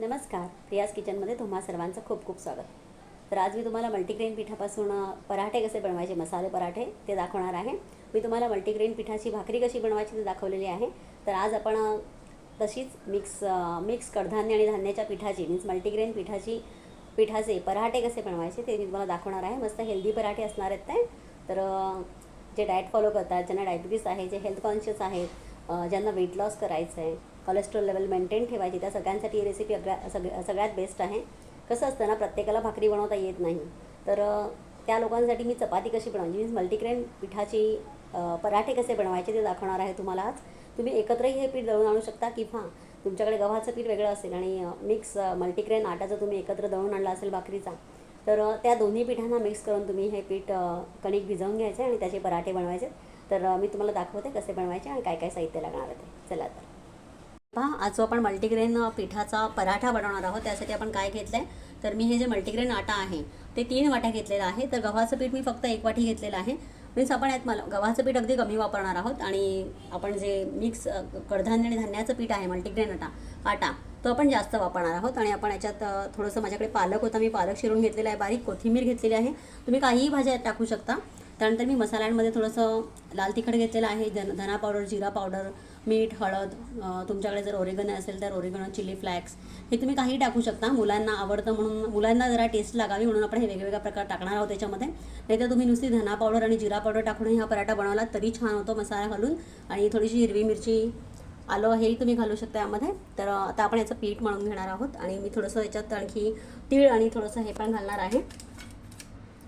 नमस्कार प्रियाज किचनमध्ये तुम्हा सर्वांचं खूप खूप स्वागत. तर आज मी तुम्हाला मल्टीग्रेन पिठापासून पराठे कसे बनवायचे मसाले पराठे ते दाखवणार आहे. मी तुम्हाला मल्टीग्रेन पिठाची भाकरी कशी बनवायची ते दाखवलेली आहे. तर आज आपण तशीच मिक्स मिक्स कडधान्य आणि धान्याच्या पिठाची मीन्स मल्टीग्रेन पिठाची पिठाचे पराठे कसे बनवायचे ते मी तुम्हाला दाखवणार आहे. मस्त हेल्दी पराठे असणार आहेत ते. तर जे डाएट फॉलो करतात ज्यांना डायबिटीस आहे जे हेल्थ कॉन्शियस आहेत ज्यांना वेट लॉस करायचं आहे कोलेस्ट्रॉल लेवल मेंटेन ठेवायची. त्या सगळ्यांसाठी ही रेसिपी अग्या सग सगळ्यात बेस्ट आहे. कसं असतं ना प्रत्येकाला भाकरी बनवता येत नाही. तर त्या लोकांसाठी मी चपाती कशी बनवायची? मीन्स मल्टीग्रेन पिठाची पराठे कसे बनवायचे ते दाखवणार आहे तुम्हाला आज. तुम्ही एकत्रही हे पीठ दळून आणू शकता किंवा तुमच्याकडे गव्हाचं पीठ वेगळं असेल आणि मिक्स मल्टीग्रेन आटा जर तुम्ही एकत्र दळून आणला असेल भाकरीचा तर त्या दोन्ही पिठांना मिक्स करून तुम्ही हे पीठ कणिक भिजवून घ्यायचे आणि त्याचे पराठे बनवायचे. तर मी तुम्हाला दाखवते कसे बनवायचे आणि काय काय साहित्य लागणार आहे ते. चला तर. पहा आज जो आपण मल्टीग्रेन पिठाचा पराठा बनवणार आहोत त्यासाठी आपण काय घेतलं आहे तर मी हे जे मल्टीग्रेन आटा आहे ते तीन वाट्या घेतलेलं आहे. तर गव्हाचं पीठ मी फक्त एक वाटी घेतलेलं आहे. मीन्स आपण यात मला गव्हाचं पीठ अगदी कमी वापरणार आहोत आणि आपण जे मिक्स कडधान्य आणि धान्याचं पीठ आहे मल्टीग्रेन आटा आटा तो आपण जास्त वापरणार आहोत. आणि आपण याच्यात थोडंसं माझ्याकडे पालक होता मी पालक शिरून घेतलेला आहे बारीक कोथिंबीर घेतलेली आहे. तुम्ही काहीही भाज्या यात टाकू शकता. त्यानंतर मी मसाल्यांमध्ये थोडंसं लाल तिखट घेतलेलं आहे धन धना पावडर जिरा पावडर मीठ हळद तुमच्याकडे जर ओरिगन असेल तर ओरिगन चिली फ्लॅक्स हे तुम्ही काही टाकू शकता. मुलांना आवडतं म्हणून मुलांना जरा टेस्ट लागावी म्हणून आपण हे वेगवेगळ्या प्रकार टाकणार आहोत त्याच्यामध्ये नाहीतर तुम्ही नुसती धना पावडर आणि जिरा पावडर टाकून हा पराठा बनवला तरी छान होतो मसाला घालून. आणि थोडीशी हिरवी मिरची आलं हेही तुम्ही घालू शकता यामध्ये. तर आता आपण याचं पीठ मळून घेणार आहोत. आणि मी थोडंसं याच्यात आणखी तीळ आणि थोडंसं हे पण घालणार आहे.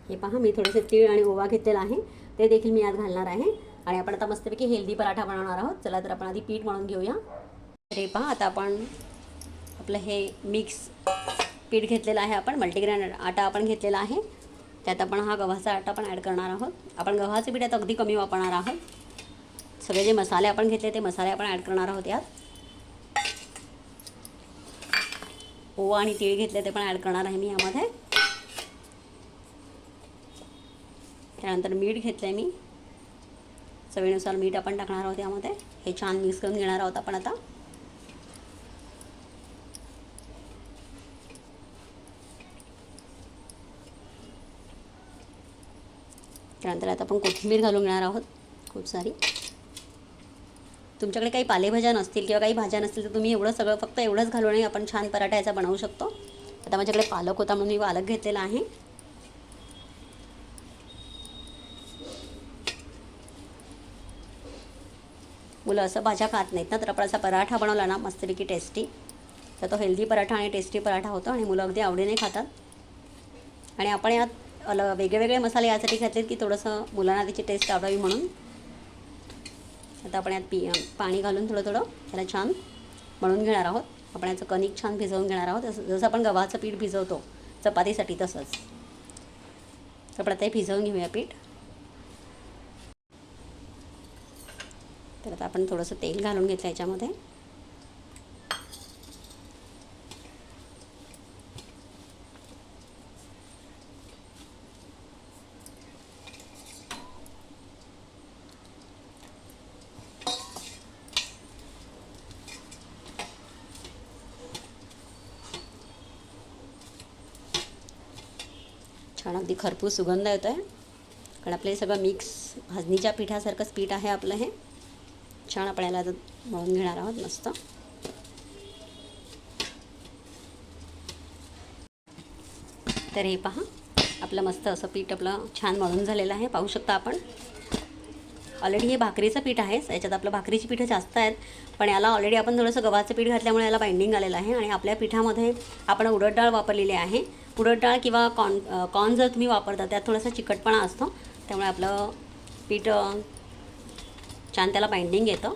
हे पहा मी थोडंसं तीळ आणि ओवा घेतलेला आहे. ते देखील मी यात घालणार आहे. आणि आपण आता मस्तपैकी हेल्दी पराठा बनवणार आहोत. चला तर आपण आधी पीठ म्हणून घेऊया. तरी हे पहा आता आपण आपलं हे मिक्स पीठ घेतलेलं आहे आपण मल्टीग्रेन आटा आपण घेतलेला आहे. त्यात आपण हा गव्हाचा आटा पण ॲड करणार आहोत. आपण गव्हाचं पीठ आता अगदी कमी वापरणार आहोत. सगळे जे मसाले आपण घेतले ते मसाले आपण ॲड करणार आहोत यात. ओवा आणि तीळ घेतले ते पण ॲड करणार आहे मी यामध्ये. त्यानंतर मीठ घेतलं आहे मी. चवीनुसार मीठ आपण टाकणार आहोत यामध्ये. हे छान मिक्स करून घेणार आहोत आपण आता. त्यानंतर आता आपण कोथिंबीर घालून घेणार आहोत. खूप सारी. तुमच्याकडे काही पालेभाज्या नसतील किंवा काही भाज्या नसतील तर तुम्ही एवढं सगळं फक्त एवढंच घालूनही आपण छान पराठा याचा बनवू शकतो. आता माझ्याकडे पालक होता म्हणून मी पालक घेतलेला आहे. मुलं असं भाज्या खात नाहीत ना तर आपण असा पराठा बनवला ना मस्तपैकी टेस्टी तर तो हेल्दी पराठा आणि टेस्टी पराठा होतो आणि मुलं अगदी आवडीने खातात. आणि आपण यात अल वेगळेवेगळे मसाले यासाठी घातलेत की थोडंसं मुलांना त्याची टेस्ट आवडावी म्हणून. आता आपण यात पी पाणी घालून थोडं थोडं त्याला छान मळून घेणार आहोत. आपण याचं कणिक छान भिजवून घेणार आहोत. जसं जसं आपण गव्हाचं पीठ भिजवतो चपातीसाठी तसंच. तर आपण आता हे भिजवून घेऊया पीठ. तर आता आपण थोडंसं तेल घालून घेतलं याच्यामध्ये. छान अगदी खरपूस सुगंध येतो आहे कारण आपलं हे सगळं मिक्स भाजणीच्या पिठासारखंच पीठ आहे आपलं हे. छान आपण याला मळून घेणार आहोत मस्त. तर हे पहा आपलं मस्त असं पीठ आपलं छान मळून झालेलं आहे पाहू शकता आपण. ऑलरेडी हे भाकरीचं पीठ आहे याच्यात आपलं भाकरीची पीठं जास्त आहेत पण याला ऑलरेडी आपण थोडंसं गव्हाचं पीठ घातल्यामुळे याला बाइंडिंग आलेलं आहे आणि आपल्या पिठामध्ये आपण उडद डाळ वापरलेली आहे. उडद डाळ किंवा कॉर्न कॉर्न जर तुम्ही वापरता त्यात थोडासा चिकटपणा असतो त्यामुळे आपलं पीठ छान त्याला बाइंडिंग येतं.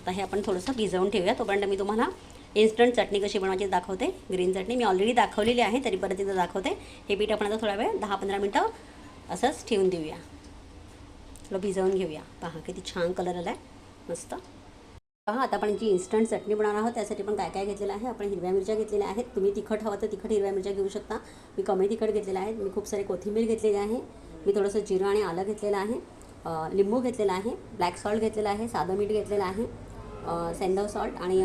आता हे आपण थोडंसं भिजवून ठेवूया. तोपर्यंत मी तुम्हाला इन्स्टंट चटणी कशी बनवायची दाखवते. ग्रीन चटणी मी ऑलरेडी दाखवलेली आहे तरी परत एकदा दाखवते. हे पीठ आपण आता थोडा वेळ दहा पंधरा मिनटं असंच ठेवून देऊया. थोडं भिजवून घेऊया. पहा किती छान कलर आला आहे मस्त. पहा आता आपण जी इन्स्टंट चटणी बनवणार आहोत त्यासाठी पण काय काय घेतलेलं आहे? आपण हिरव्या मिरच्या घेतलेल्या आहेत. तुम्ही तिखट हवं तर तिखट हिरव्या मिरच्या घेऊ शकता. मी कमी तिखट घेतलेल्या आहेत मी खूप सारे कोथिंबीर घेतलेली आहे. मी थोडंसं जिरं आणि आलं घेतलेलं आहे. लिंबू घेतलेला आहे ब्लॅक सॉल्ट घेतलेला आहे साधं मीठ घेतलेलं आहे सेंधव सॉल्ट आणि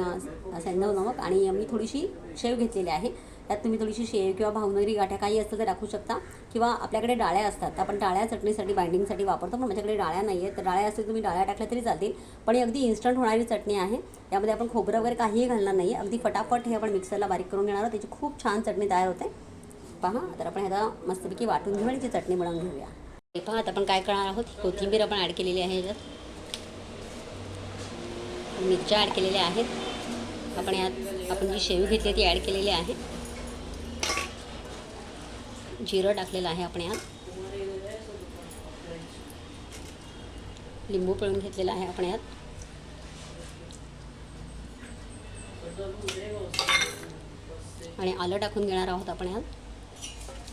सेंधव नमक आणि मी थोडीशी शेव घेतलेली आहे. त्यात तुम्ही थोडीशी शेव किंवा भावनगरी गाठ्या काही असतं तर टाकू शकता किंवा आपल्याकडे डाळ्या असतात आपण डाळ्या चटणीसाठी बाइंडिंगसाठी वापरतो पण माझ्याकडे डाळ्या नाही आहेत तर डाळ्या असतील तुम्ही डाळ्या टाकल्या तरी चालतील. पण ही अगदी इन्स्टंट होणारी चटणी आहे. यामध्ये आपण खोबरं वगैरे काहीही घालणार नाही अगदी फटाफट हे आपण मिक्सरला बारीक करून घेणार आहोत. त्याची खूप छान चटणी तयार होते. पहा तर आपण ह्याला मस्तपैकी वाटून घेऊ आणि ती चटणी बनवून घेऊया. पहा आता आपण काय करणार आहोत? कोथिंबीर आपण ॲड केलेली आहे ह्याच्यात मिरच्या ॲड केलेल्या आहेत. आपण यात आपण जी शेव घेतली ती ॲड केलेली आहे. जिरं टाकलेलं आहे आपण यात. लिंबू पिळून घेतलेला आहे आपण यात. आणि आलं टाकून घेणार आहोत आपण यात.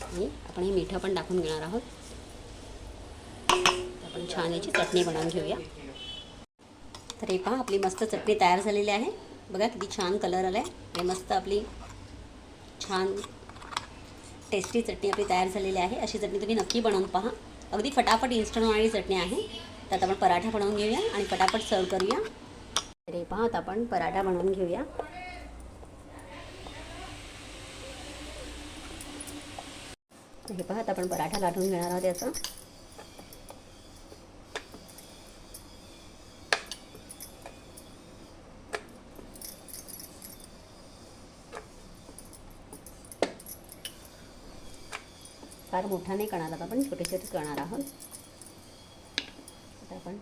आणि आपण हे मिठं पण टाकून घेणार आहोत. आपण छान याची चटणी बनवून घेऊया. तर हे पहा आपली मस्त चटणी तयार झालेली आहे. बघा किती छान कलर आला आहे आणि मस्त आपली छान टेस्टी चटणी आपली तयार झालेली आहे. अशी चटणी तुम्ही नक्की बनवून पहा. अगदी फटाफट इन्स्टंट होणारी चटणी आहे. त्यात आपण पराठा बनवून घेऊया आणि फटाफट सर्व करूया. तर हे पहा आता आपण पराठा बनवून घेऊया. हे पहा आता आपण पराठा लाटून घेणार आहोत याचा. फार मोठा नाही करणार आहोत आपण छोटे छोटे करणार आहोत. आता आपण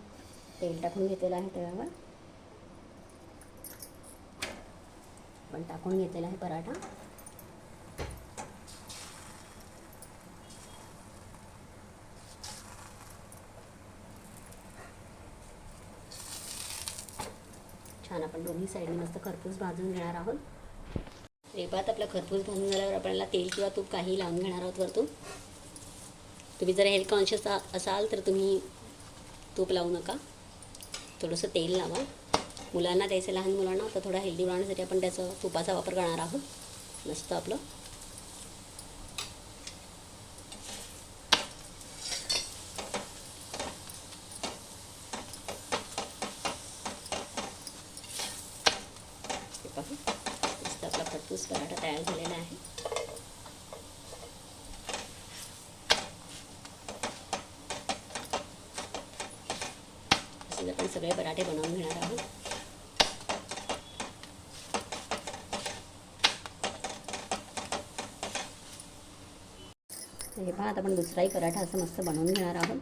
तेल टाकून घेतलेलं आहे तव्यावर. आपण टाकून घेतलेला आहे पराठा. छान आपण दोन्ही साईडने मस्त खरपूस भाजून घेणार आहोत. रेपात आपला खरपूस भाजून झाल्यावर आपल्याला तेल किंवा तूप काही लावून घेणार आहोत वरतून. तुम्ही जर हेल्थ कॉन्शियस असाल तर तुम्ही तूप लावू नका. थोडंसं तेल लावा. मुलांना द्यायचं लहान मुलांना तर थोडा हेल्दी बनवण्यासाठी आपण त्याचा तुपाचा वापर करणार आहोत. मस्त आपलं. हे कापूस पराठा तयार झालेला आहे. असे आपण सगळे पराठे बनवून घेणार आहोत. हे पहा आता आपण दुसराही पराठा असं मस्त बनवून घेणार आहोत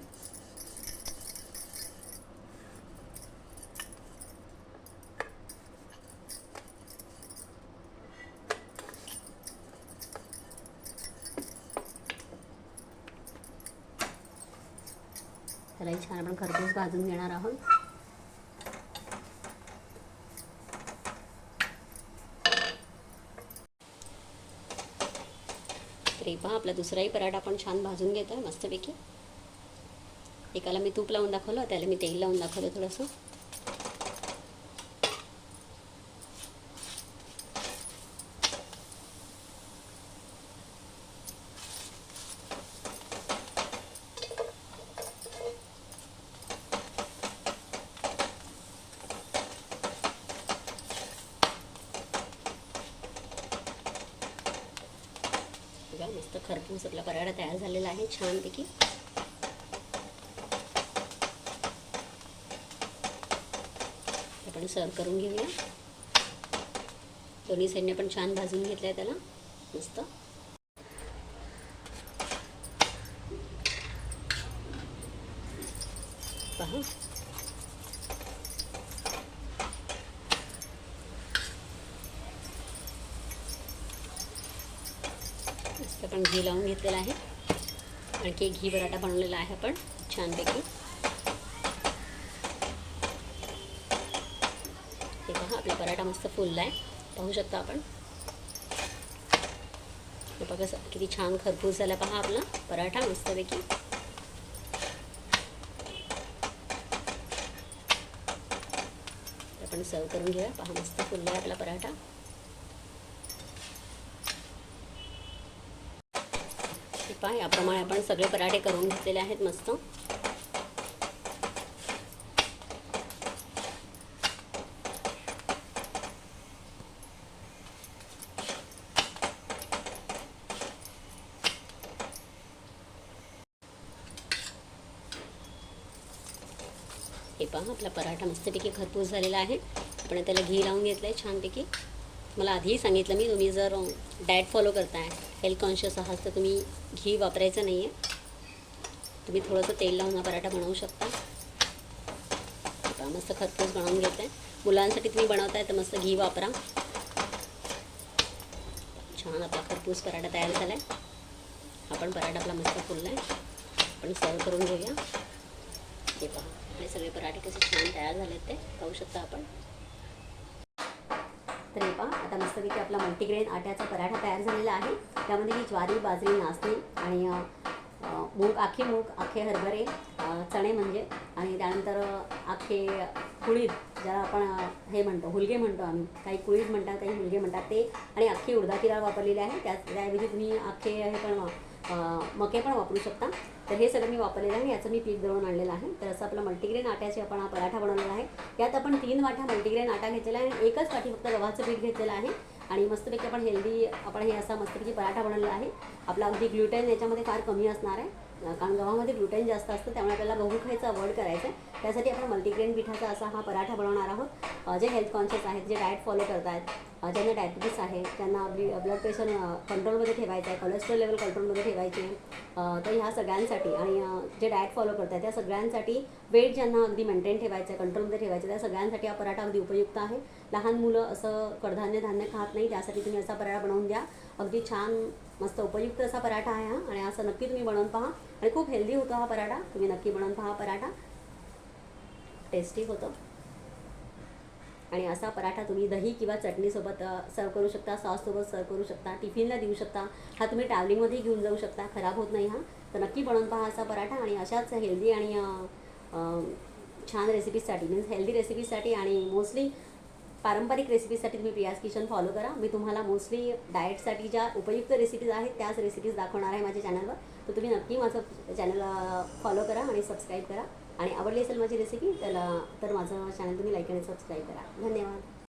त्यालाही छान आपण खरपूस भाजून घेणार आहोत. तर पहा आपला दुसराही पराठा आपण छान भाजून घेतो आहे मस्तपैकी. एकाला मी तूप लावून दाखवलं त्याला मी तेल लावून दाखवलं थोडंसं बघा मस्त खरपूस आपला पराठा तयार झालेला आहे छानपैकी. आपण सर्व करून घेऊया. दोन्ही साईडने पण छान भाजून घेतलं आहे त्याला. मस्त. पहा. आपण घी लावून घेतलेला घी पराठा बनवलेला आहे आपण, छानपैकी. हे पहा पराठा मस्त फुलला आहे पाहू शकता हे बघा किती छान खरपूस पहा आपला, पराठा मस्तपैकी. आपण सर्व घेऊया. पहा, मस्त फुलला आहे आपला पराठा. पहा याप्रमाणे आपण सगळे पराठे करून घेतलेले आहेत मस्त. हे पहा आपला पराठा मस्तपैकी खरपूस झालेला आहे. आपण त्याला घी लावून घेतला आहे छानपैकी. मला आधीही सांगितलं मी तुम्ही जर डाएट फॉलो करताय हेल्थ कॉन्शियस आहात तर तुम्ही घी वापरायचं नाही आहे तुम्ही थोडंसं तेल लावून हा पराठा बनवू शकता. मस्त खरपूस बनवून घेत. आहे मुलांसाठी तुम्ही बनवताय तर मस्त घी वापरा. छान आपला खरपूस पराठा तयार झाला आहे आपण पराठा आपला मस्त फुलला आहे आपण सर्व करून घेऊया. हे पहा आपले सगळे पराठे कसे छान तयार झाले आहेत ते. पाहू शकता आपण. तर हे पहा आता मस्तपैकी आपला मल्टीग्रेन आट्याचा पराठा तयार झालेला आहे. त्यामध्ये ही ज्वारी बाजरी नाचणी आणि मूग आखे मूग आखे हरभरे चणे म्हणजे आणि त्यानंतर आखे कुळीद ज्याला आपण हे म्हणतो हुलगे म्हणतो आम्ही. काही कुळीद म्हणतात काही हुलगे म्हणतात ते. आणि अख्खी उडदाची डाळ वापरलेली आहे. त्या त्याऐवजी तुम्ही अख्खे हे पण मक्या पण वापरू शकता. तर हे सगळं मी वापरलेलं आहे. याचं मी पीठ दळून आणलेलं आहे. तर असं आपलं मल्टीग्रेन आट्याचे आपण हा पराठा बनवलेला आहे. यात आपण तीन वाट्या मल्टीग्रेन आटा घेतलेला आहे. आणि एकच वाटी फक्त गव्हाचं पीठ घेतलेलं आहे. आणि मस्तपैकी आपण हेल्दी आपण हे असा मस्तपैकी पराठा बनवलेला आहे. आपला अगदी ग्लुटेन याच्यामध्ये फार कमी असणार आहे. कारण गव्हामध्ये ग्लुटेन जास्त असतं त्यामुळे आपल्याला गहू खायचं अवॉइड करायचं आहे. त्यासाठी आपण मल्टीग्रेन पिठाचा असा हा पराठा बनवणार आहोत. जे हेल्थ कॉन्शियस आहेत जे डाएट फॉलो करत आहेत ज्यांना डायबिटीस आहे त्यांना ब्लड प्रेशर कंट्रोलमध्ये ठेवायचं आहे कोलेस्ट्रॉल लेवल कंट्रोलमध्ये ठेवायचे तर ह्या सगळ्यांसाठी आणि जे डाएट फॉलो करतात त्या सगळ्यांसाठी वेट ज्यांना अगदी मेंटेन ठेवायचं आहे कंट्रोलमध्ये ठेवायचं आहे, त्या सगळ्यांसाठी हा पराठा अगदी उपयुक्त आहे. लहान मुलं असं कडधान्य धान्य खात नाही त्यासाठी तुम्ही असा पराठा बनवून द्या. अगदी छान मस्त उपयुक्त असा पराठा आहे हा. आणि असं नक्की तुम्ही बनवून पहा. आणि खूप हेल्दी होतो हा पराठा. तुम्ही नक्की बनवून पहा पराठा. टेस्टी होतो. आणि असा पराठा तुम्ही दही किंवा चटणीसोबत सर्व करू शकता सॉससोबत सर्व करू शकता टिफिनला देऊ शकता. हा तुम्ही ट्रॅव्हलिंगमध्ये घेऊन जाऊ शकता. खराब होत नाही हा. तर नक्की बनवून पहा असा पराठा. आणि अशाच हेल्दी आणि छान रेसिपीजसाठी मीन्स हेल्दी रेसिपीजसाठी आणि मोस्टली पारंपरिक रेसिपीसाठी तुम्ही पियाज किचन फॉलो करा. मी तुम्हाला मोस्टली डाएटसाठी ज्या उपयुक्त रेसिपीज आहेत त्याच रेसिपीज दाखवणार आहे माझ्या चॅनलवर तर तुम्ही नक्की माझं चॅनल फॉलो करा आणि सबस्क्राईब करा. आणि आवडली असेल माझी रेसिपी त्याला तर माझं चॅनल तुम्ही लाईक आणि सबस्क्राईब करा. धन्यवाद.